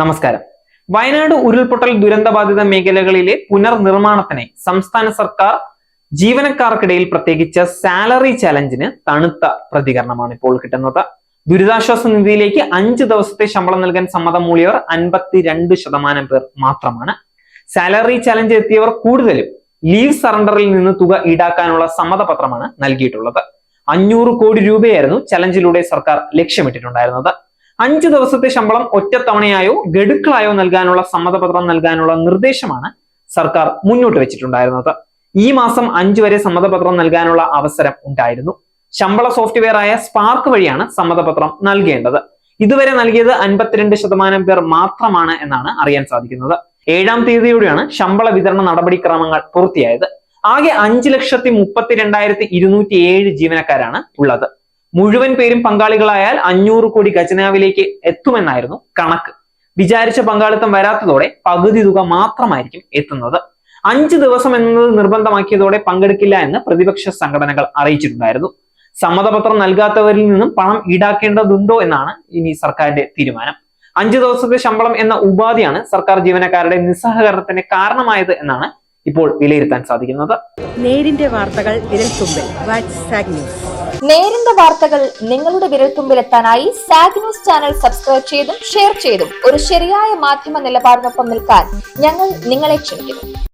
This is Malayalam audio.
നമസ്കാരം. വയനാട് ഉരുൾപൊട്ടൽ ദുരന്തബാധിത മേഖലകളിലെ പുനർനിർമ്മാണത്തിന് സംസ്ഥാന സർക്കാർ ജീവനക്കാർക്കിടയിൽ പ്രത്യേകിച്ച് സാലറി ചലഞ്ചിന് തണുത്ത പ്രതികരണമാണ് ഇപ്പോൾ കിട്ടുന്നത്. ദുരിതാശ്വാസ നിധിയിലേക്ക് അഞ്ച് ദിവസത്തെ ശമ്പളം നൽകാൻ സമ്മതം മൂളിയവർ അൻപത്തിരണ്ട് ശതമാനം പേർ മാത്രമാണ്. സാലറി ചലഞ്ച് എത്തിയവർ കൂടുതലും ലീവ് സറണ്ടറിൽ നിന്ന് തുക ഈടാക്കാനുള്ള സമ്മതപത്രമാണ് നൽകിയിട്ടുള്ളത്. അഞ്ഞൂറ് കോടി രൂപയായിരുന്നു ചലഞ്ചിലൂടെ സർക്കാർ ലക്ഷ്യമിട്ടിട്ടുണ്ടായിരുന്നത്. അഞ്ച് ദിവസത്തെ ശമ്പളം ഒറ്റത്തവണയായോ ഗഡുക്കളായോ നൽകാനുള്ള സമ്മതപത്രം നൽകാനുള്ള നിർദ്ദേശമാണ് സർക്കാർ മുന്നോട്ട് വെച്ചിട്ടുണ്ടായിരുന്നത്. ഈ മാസം അഞ്ചു വരെ സമ്മതപത്രം നൽകാനുള്ള അവസരം ഉണ്ടായിരുന്നു. ശമ്പള സോഫ്റ്റ്വെയർ ആയ സ്പാർക്ക് വഴിയാണ് സമ്മതപത്രം നൽകേണ്ടത്. ഇതുവരെ നൽകിയത് അൻപത്തിരണ്ട് ശതമാനം പേർ മാത്രമാണ് എന്നാണ് അറിയാൻ സാധിക്കുന്നത്. ഏഴാം തീയതിയോടെയാണ് ശമ്പള വിതരണ നടപടിക്രമങ്ങൾ പൂർത്തിയായത്. ആകെ അഞ്ച് ലക്ഷത്തി മുപ്പത്തി രണ്ടായിരത്തി ഇരുന്നൂറ്റി ഏഴ് ജീവനക്കാരാണ് ഉള്ളത്. മുഴുവൻ പേരും പങ്കാളികളായാൽ അഞ്ഞൂറ് കോടി ഖജനാവിലേക്ക് എത്തുമെന്നായിരുന്നു കണക്ക്. വിചാരിച്ച പങ്കാളിത്തം വരാത്തതോടെ പകുതി തുക മാത്രമായിരിക്കും എത്തുന്നത്. അഞ്ച് ദിവസം എന്നത് നിർബന്ധമാക്കിയതോടെ പങ്കെടുക്കില്ല എന്ന് പ്രതിപക്ഷ സംഘടനകൾ അറിയിച്ചിട്ടുണ്ടായിരുന്നു. സമ്മതപത്രം നൽകാത്തവരിൽ നിന്നും പണം ഈടാക്കേണ്ടതുണ്ടോ എന്നാണ് ഇനി സർക്കാരിന്റെ തീരുമാനം. അഞ്ച് ദിവസത്തെ ശമ്പളം എന്ന ഉപാധിയാണ് സർക്കാർ ജീവനക്കാരുടെ നിസ്സഹകരണത്തിന് കാരണമായത് എന്നാണ് ഇപ്പോൾ വിലയിരുത്താൻ സാധിക്കുന്നത്. നേരിന്റെ വാർത്തകൾ വിരൽത്തുമ്പിൽ. ന്യൂസ് നേരിന്റെ വാർത്തകൾ നിങ്ങളുടെ വിരൽത്തുമ്പിലെത്താനായി സാഗ് ന്യൂസ് ചാനൽ സബ്സ്ക്രൈബ് ചെയ്തും ഷെയർ ചെയ്തും ഒരു ശരിയായ മാധ്യമ നിലപാടിനൊപ്പം നിൽക്കാൻ ഞങ്ങൾ നിങ്ങളെ ക്ഷണിക്കുന്നു.